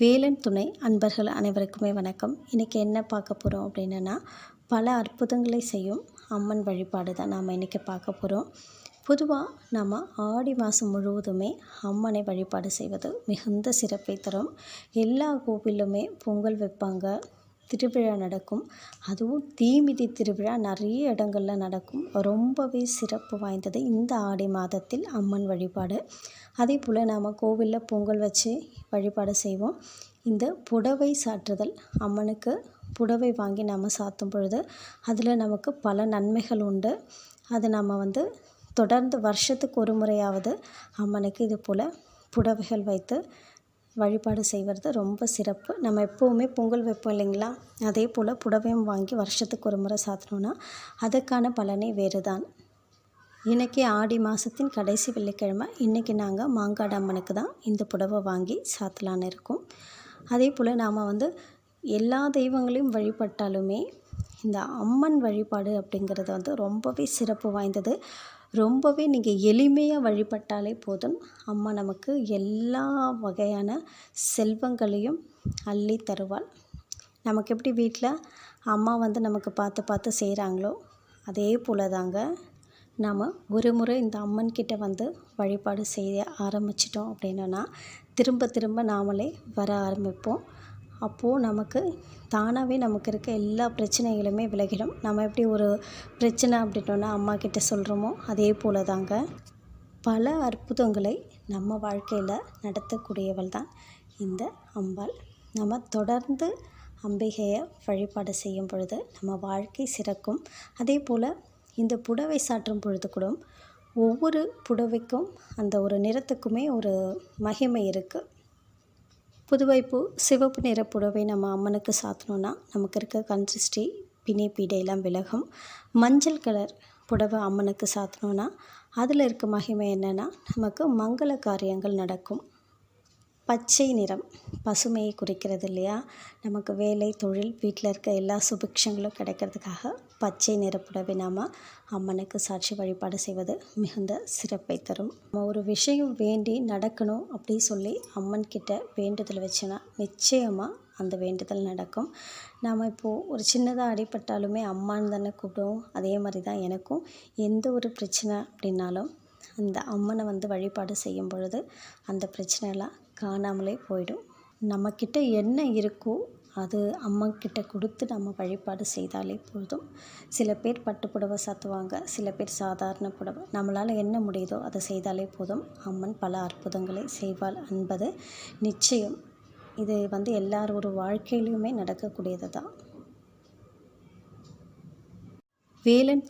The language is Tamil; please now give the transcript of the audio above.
வேலன் துணை அன்பர்கள் அனைவருக்குமே வணக்கம். இன்றைக்கி என்ன பார்க்க போகிறோம் அப்படின்னா பல அற்புதங்களை செய்யும் அம்மன் வழிபாடு தான் நாம் இன்றைக்கி பார்க்க போகிறோம் பொதுவாக நம்ம ஆடி மாதம் முழுவதுமே அம்மனை வழிபாடு செய்வது மிகுந்த சிறப்பை தரும். எல்லா கோவிலுமே பொங்கல் வைப்பாங்க. திருவிழா நடக்கும். அதுவும் தீமிதி திருவிழா நிறைய இடங்களில் நடக்கும். ரொம்பவே சிறப்பு வாய்ந்தது இந்த ஆடி மாதத்தில் அம்மன் வழிபாடு. அதே போல் நாம் கோவிலில் பொங்கல் வச்சு வழிபாடு செய்வோம். இந்த புடவை சாற்றுதல் அம்மனுக்கு புடவை வாங்கி நாம் சாத்தும் பொழுது அதில் நமக்கு பல நன்மைகள் உண்டு. அது நம்ம வந்து தொடர்ந்து வருஷத்துக்கு ஒரு முறையாவது அம்மனுக்கு இது போல் புடவைகள் வைத்து வழிபாடு செய்வது ரொம்ப சிறப்பு. நம்ம எப்போவுமே பொங்கல் வைப்போம் இல்லைங்களா? அதே போல் புடவையும் வாங்கி வருஷத்துக்கு ஒரு முறை சாத்தினோன்னா அதுக்கான பலனே வேறு தான் இன்றைக்கி ஆடி மாதத்தின் கடைசி வெள்ளிக்கிழமை. இன்றைக்கி நாங்கள் மாங்காடு அம்மனுக்கு தான் இந்த புடவை வாங்கி சாத்தலான்னு இருக்கோம். அதே போல் நாம் வந்து எல்லா தெய்வங்களையும் வழிபட்டாலுமே இந்த அம்மன் வழிபாடு அப்படிங்கிறது வந்து ரொம்பவே சிறப்பு வாய்ந்தது. ரொம்பவே நீங்கள் எளிமையாக வழிபட்டாலே போதும். அம்மா நமக்கு எல்லா வகையான செல்வங்களையும் அள்ளி தருவாள். நமக்கு எப்படி வீட்டில் அம்மா வந்து நமக்கு பார்த்து பார்த்து செய்கிறாங்களோ அதே போல் தாங்க நாம் ஒரு முறை இந்த அம்மன் கிட்டே வந்து வழிபாடு செய்ய ஆரம்பிச்சிட்டோம் அப்படின்னா திரும்ப திரும்ப நாமளே வர ஆரம்பிப்போம். அப்போது நமக்கு தானாகவே நமக்கு இருக்க எல்லா பிரச்சனைகளுமே விலகிடும். நம்ம எப்படி ஒரு பிரச்சனை அப்படின்னோன்னா அம்மா கிட்ட சொல்கிறோமோ அதே போல் தாங்க பல அற்புதங்களை நம்ம வாழ்க்கையில் நடத்தக்கூடியவள் தான் இந்த அம்பாள். நம்ம தொடர்ந்து அம்பிகையை வழிபாடு செய்யும் பொழுது நம்ம வாழ்க்கை சிறக்கும். அதே போல் இந்த புடவை சாற்றும் பொழுது கூட ஒவ்வொரு புடவைக்கும் அந்த ஒரு நிறத்துக்குமே ஒரு மகிமை இருக்குது புதுவைப்பூ சிவப்பு நிற புடவை நம்ம அம்மனுக்கு சாத்தணுன்னா நமக்கு இருக்க கன்சிஸ்டி பிணி பீடையெல்லாம் விலகும். மஞ்சள் கலர் புடவை அம்மனுக்கு சாத்தணுன்னா அதில் இருக்க மகிமை என்னென்னா நமக்கு மங்கள காரியங்கள் நடக்கும். பச்சை நிறம். பசுமையை குறிக்கிறது இல்லையா? நமக்கு வேலை தொழில் வீட்டில் இருக்க எல்லா சுபிக்ஷங்களும் கிடைக்கிறதுக்காக பச்சை நிறப்புடவை நாம் அம்மனுக்கு சாட்சி வழிபாடு செய்வது மிகுந்த சிறப்பை தரும். நம்ம ஒரு விஷயம் வேண்டி நடக்கணும் அப்படின்னு சொல்லி அம்மன் கிட்ட வேண்டுதல் வச்சோன்னா நிச்சயமாக அந்த வேண்டுதல் நடக்கும். நாம் இப்போது ஒரு சின்னதாக அடிபட்டாலுமே அம்மான்னு தானே கூப்பிடுவோம். அதே மாதிரி தான் எனக்கும் எந்த ஒரு பிரச்சனை அப்படின்னாலும் அந்த அம்மனை வந்து வழிபாடு செய்யும் பொழுது அந்த பிரச்சனைலாம் காணாமலே போயிடும். நம்மக்கிட்ட என்ன இருக்கோ அது அம்மாக்கிட்ட கொடுத்து நம்ம வழிபாடு செய்தாலே போதும். சில பேர் பட்டு புடவை சாத்துவாங்க சில பேர் சாதாரண புடவை. நம்மளால் என்ன முடியுதோ அதை செய்தாலே போதும். அம்மன் பல அற்புதங்களை செய்வாள் என்பது நிச்சயம். இது வந்து எல்லாரோட வாழ்க்கையிலையுமே நடக்கக்கூடியது தான் வேலன்